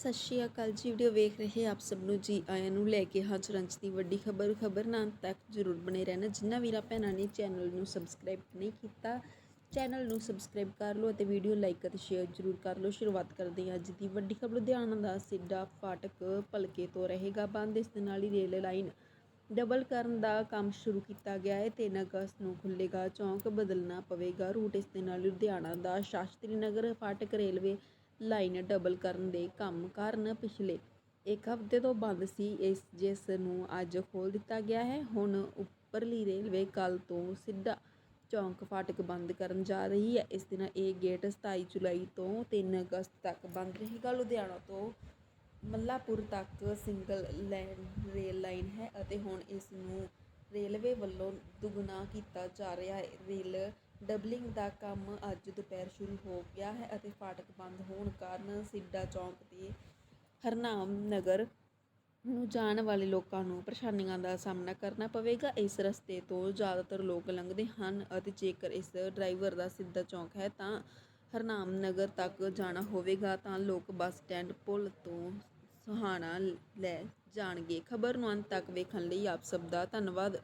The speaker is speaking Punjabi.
ਸਤਿ ਸ਼੍ਰੀ ਅਕਾਲ ਜੀ, ਵੀਡੀਓ ਵੇਖ ਰਹੇ ਆਪ ਸਭ ਨੂੰ ਜੀ, ਆਇਆਂ ਨੂੰ ਲੈ ਕੇ ਹਾਜ਼ਰ ਹਾਂ ਦੀ ਵੱਡੀ ਖਬਰ। ਖਬਰ ਨਾਲ ਤੱਕ ਜ਼ਰੂਰ ਬਣੇ ਰਹਿਣਾ। ਜਿਨ੍ਹਾਂ ਵੀਰਾਂ ਭੈਣਾਂ ਨੇ ਚੈਨਲ ਨੂੰ ਸਬਸਕ੍ਰਾਈਬ ਨਹੀਂ ਕੀਤਾ, ਚੈਨਲ ਨੂੰ ਸਬਸਕ੍ਰਾਈਬ ਕਰ ਲਓ ਅਤੇ ਵੀਡੀਓ ਲਾਈਕ ਅਤੇ ਸ਼ੇਅਰ ਜ਼ਰੂਰ ਕਰ ਲਓ। ਸ਼ੁਰੂਆਤ ਕਰਦੇ ਹਾਂ ਅੱਜ ਦੀ ਵੱਡੀ ਖਬਰ। ਲੁਧਿਆਣਾ ਦਾ ਸਿੱਡਾ ਫਾਟਕ ਭਲਕੇ ਤੋਂ ਰਹੇਗਾ ਬੰਦ। ਇਸ ਦੇ ਨਾਲ ਹੀ ਰੇਲ ਲਾਈਨ ਡਬਲ ਕਰਨ ਦਾ ਕੰਮ ਸ਼ੁਰੂ ਕੀਤਾ ਗਿਆ ਹੈ 3 ਅਗਸਤ ਨੂੰ ਖੁੱਲੇਗਾ ਚੌਂਕ। ਬਦਲਣਾ ਪਵੇਗਾ ਰੂਟ। ਇਸ ਦੇ ਨਾਲ ਲੁਧਿਆਣਾ ਦਾ ਸ਼ਾਸਤਰੀ ਨਗਰ ਫਾਟਕ ਰੇਲਵੇ ਲਾਈਨ ਡਬਲ ਕਰਨ ਦੇ ਕੰਮ ਕਾਰਨ ਪਿਛਲੇ ਇੱਕ ਹਫ਼ਤੇ ਤੋਂ ਬੰਦ ਸੀ ਇਸ, ਜਿਸ ਨੂੰ ਅੱਜ ਖੋਲ੍ਹ ਦਿੱਤਾ ਗਿਆ ਹੈ। ਹੁਣ ਉੱਪਰਲੀ ਰੇਲਵੇ ਕੱਲ ਤੋਂ ਸਿੱਧਾ ਚੌਂਕ ਫਾਟਕ ਬੰਦ ਕਰਨ ਜਾ ਰਹੀ ਹੈ। ਇਸ ਦਿਨ ਇਹ ਗੇਟ 27 ਜੁਲਾਈ ਤੋਂ 3 ਅਗਸਤ ਤੱਕ ਬੰਦ ਰਹੇਗਾ। ਲੁਧਿਆਣਾ ਤੋਂ ਮੱਲਾਪੁਰ ਤੱਕ ਸਿੰਗਲ ਲੈਨ ਰੇਲ ਲਾਈਨ ਹੈ ਅਤੇ ਹੁਣ ਇਸ ਨੂੰ ਰੇਲਵੇ ਵੱਲੋਂ ਦੁੱਗਣਾ ਕੀਤਾ ਜਾ ਰਿਹਾ ਹੈ। ਰੇਲ ਡਬਲਿੰਗ ਦਾ ਕੰਮ ਅੱਜ ਦੁਪਹਿਰ ਸ਼ੁਰੂ ਹੋ ਗਿਆ ਹੈ ਅਤੇ ਫਾਟਕ ਬੰਦ ਹੋਣ ਕਾਰਨ ਸਿੱਡਾ ਚੌਂਕ ਤੇ ਹਰਨਾਮ ਨਗਰ ਨੂੰ ਜਾਣ ਵਾਲੇ ਲੋਕਾਂ ਨੂੰ ਪਰੇਸ਼ਾਨੀਆਂ ਦਾ ਸਾਹਮਣਾ ਕਰਨਾ ਪਵੇਗਾ। ਇਸ ਰਸਤੇ ਤੋਂ ਜ਼ਿਆਦਾਤਰ ਲੋਕ ਲੰਘਦੇ ਹਨ ਅਤੇ ਜੇਕਰ ਇਸ ਡਰਾਈਵਰ ਦਾ ਸਿੱਧਾ ਚੌਂਕ ਹੈ ਤਾਂ ਹਰਨਾਮ ਨਗਰ ਤੱਕ ਜਾਣਾ ਹੋਵੇਗਾ ਤਾਂ ਲੋਕ ਬੱਸ ਸਟੈਂਡ ਪੁਲ ਤੋਂ ਸੁਹਾਣਾ ਲੈ ਜਾਣਗੇ। ਖਬਰ ਨੂੰ ਅੰਤ ਤੱਕ ਵੇਖਣ ਲਈ ਆਪ ਸਭ ਦਾ ਧੰਨਵਾਦ।